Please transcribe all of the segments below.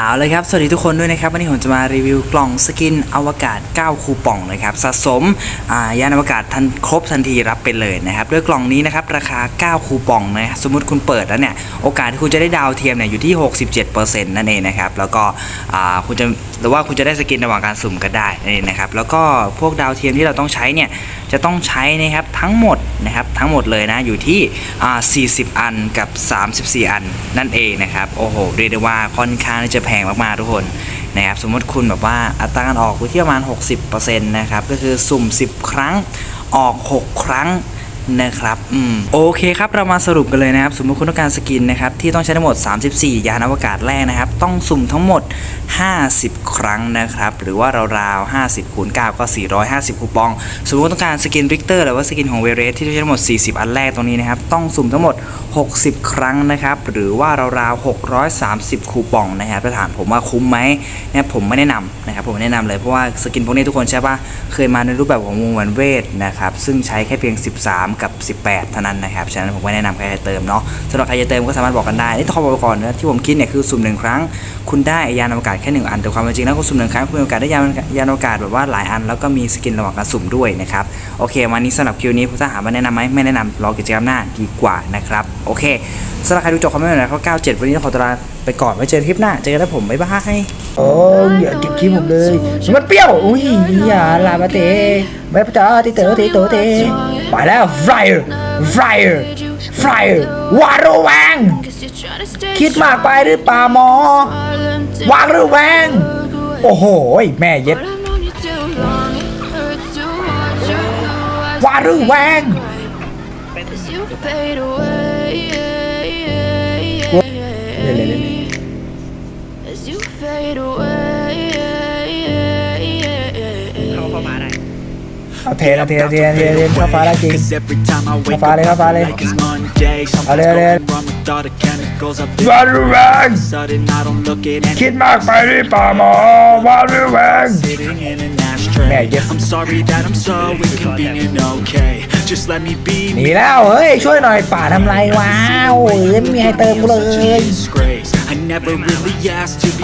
เอาเลยครับ สวัสดีทุกคนด้วยนะครับ วันนี้ผมจะมารีวิวกล่องสกินอวกาศ 9 คูปองนะครับ สะสมอ่ายานอวกาศทันครบทันทีรับไปเลยนะครับ ด้วยกล่องนี้นะครับ ราคา 9 คูปองนะ สมมุติคุณเปิดแล้วเนี่ย โอกาสที่คุณจะได้ดาวเทียมเนี่ย อยู่ที่ 67%นั่นเองนะครับ แล้วก็คุณจะหรือว่าคุณจะได้สกินระหว่างการสุ่มก็ได้นั่นเองนะครับ แล้วก็พวกดาวเทียมที่เราต้องใช้เนี่ย จะต้องใช้นะครับทั้งหมดนะครับทั้งหมดเลยนะ อยู่ที่ 40 อันกับ 34 อันนั่นเองนะครับ โอ้โห เรียกได้ว่าค่อนข้างจะแพงมากๆทุกคนนะครับสมมติคุณแบบว่าอัตราการออกอยู่ที่ประมาณ 60%นะครับก็คือสุ่ม 10 ครั้งออก 6 ครั้งนะครับ อืม โอเคครับ เรามาสรุปกันเลยนะครับ สมมติคุณต้องการสกินนะครับ ที่ต้องใช้ทั้งหมด 34 ยานอวกาศแรกนะครับ ต้องสุ่มทั้งหมด 50 ครั้งนะครับ หรือว่าราวๆ50คูณ9ก็ 450คูปอง สมมติว่าต้องการสกินริกเตอร์หรือว่าสกินของเวเรสที่ใช้ทั้งหมด 40 อันแรกตรงนี้นะครับ ต้องสุ่มทั้งหมด 60 ครั้งนะครับ หรือว่าราวๆ630 คูปองนะครับถ้าถามผมว่าคุ้มไหมเนี่ยผมไม่แนะนำนะครับ ผมไม่แนะนำเลยเพราะว่าสกินพวกนี้ทุกคนใช่ปะเคยมาในรูปแบบของวงแหวนเวทนะครับ ซึ่งใช้แค่เพียง 13 กับ 18 เท่านั้นนะครับ ฉะนั้นผมไม่แนะนำใครจะเติมเนาะสำหรับใครจะเติมก็สามารถบอกกันได้นี่ต้องขอบอกก่อนนะที่ผมคิดเนี่ยคือสุ่มหนึ่งครั้ง คุณได้ยานอวกาศแค่หนึ่งอัน แต่ความจริงแล้วคุณสุ่มหนึ่งครั้งคุณมีโอกาสได้ยานยานอวกาศแบบว่าหลายอันแล้วก็มีสกินระหว่างการสุ่มด้วยนะครับโอเค วันนี้สำหรับคิวนี้ถ้าถามาแนะนำไหมไม่แนะนำรอกิจกรรมหน้าดีกว่านะครับโอเคสำหรับใครดูจบคอมเมนต์หน่อยเขา97 วันนี้ขอตัวลาไปก่อนไว้เจอกันคลิปหน้าเจอกันแล้วผมบ๊ายบายโอ้ยอย่าเก็บคลิปผมเลยมันเปรี้ยวอุ้ยอย่าลาบาเตเว็บจ้าติเตอติโตเตไปแล้วไฟร์ไฟร์ ไฟร์วาระแวง คิดมากไปหรือเปล่าหมอ วาระแวง โอ้โห แม่เย็ดวาระแวงเอาเทเอาเทเอาเทเอาเทเอาเทเข้าฟ้าได้จริงเข้าฟ้าเลยเข้าฟ้าเลยเอาเลยเอาเลยวาระแวงคิดมากไปหรือเปล่าหมอวาระแวงแม่เย็ด I'm sorry that I'm so inconvenient, okay Just let me be หนีแล้วเฮ้ยช่วยหน่อยป่าทำไรวะโอ้ยไม่มีใครเติมกูเลย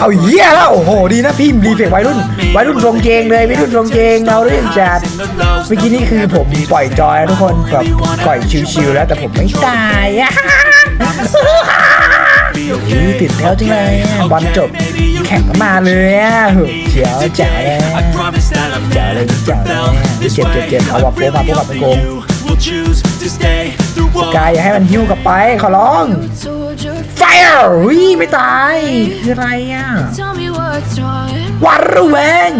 เอาเหี้ยแล้ว โอ้โห ดีนะพี่รีเฟกวัยรุ่น วัยรุ่นรงเกงเลยวัยรุ่นรงเกงเราเรื่องจัดเมื่อกี้นี่คือผมปล่อยจอยทุกคนแบบปล่อยชิวๆแล้วแต่ผมไม่ตายอะติดแล้วจังเลยบอลจบแข่งมาเลยอะเฉียวจ๋วเลย I promise that I've Chào never lên, chào felt lên. this Chết, chết, way chết. เอาว่ะโป๊ะมาโป๊ะมาเป็นโกงกายอย่าให้มันหิ้วกลับไปขอร้อง ไฟร์หุยไม่ตายคืออะไรอะวันระแวง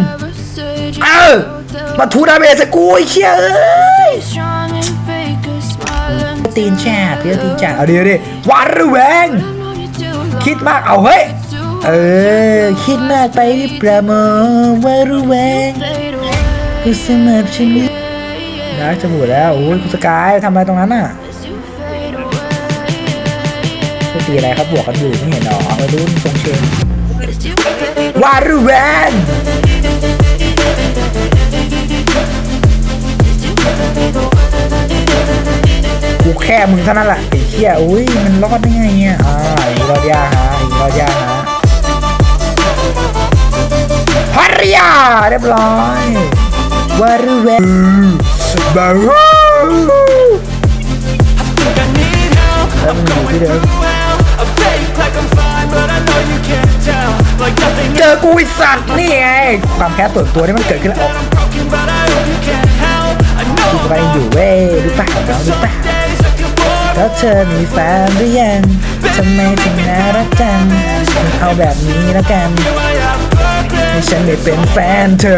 เออมาทูดาเมจสกูไอ้เชี่ยเอ้ยตีนแช่เพื่อตีนแช่เอาเดี๋ยวดิวันระแวง คิดมากเอาเฮ้ยเออ คิดมากไปหรือเปล่าหมอว่าระแวงคือสมับฉันนะจะบูดแล้วโอ้ยคุณสกายทำอะไรตรงนั้นน่ะ ไม่ตีอะไรครับบวกกันอยู่ไม่เห็นหรอมารุ่นทรงเชงวารุแวนกูแค่มึงเท่านั้นแหละไอ้เหี้ยอุ้ยมันรอดได้ไงเนี่ยอ่าอีกรอดยากฮะอีกรอดยากฮะฮาริยาเรียบร้อยวารุแวนบารูแล้วมันอยู่ที่เดิม เจอกูไอสัตว์นี่ไงความแค้นส่วนตัวนี่มันเกิดขึ้นแล้วกูก็ยังอยู่เว้ยหรือเปล่าเนาะหรือเปล่าแล้วเธอมีแฟนหรือยังทำไมถึงน่ารักจังเอาแบบนี้แล้วกันให้ฉันได้เป็นแฟนเธอ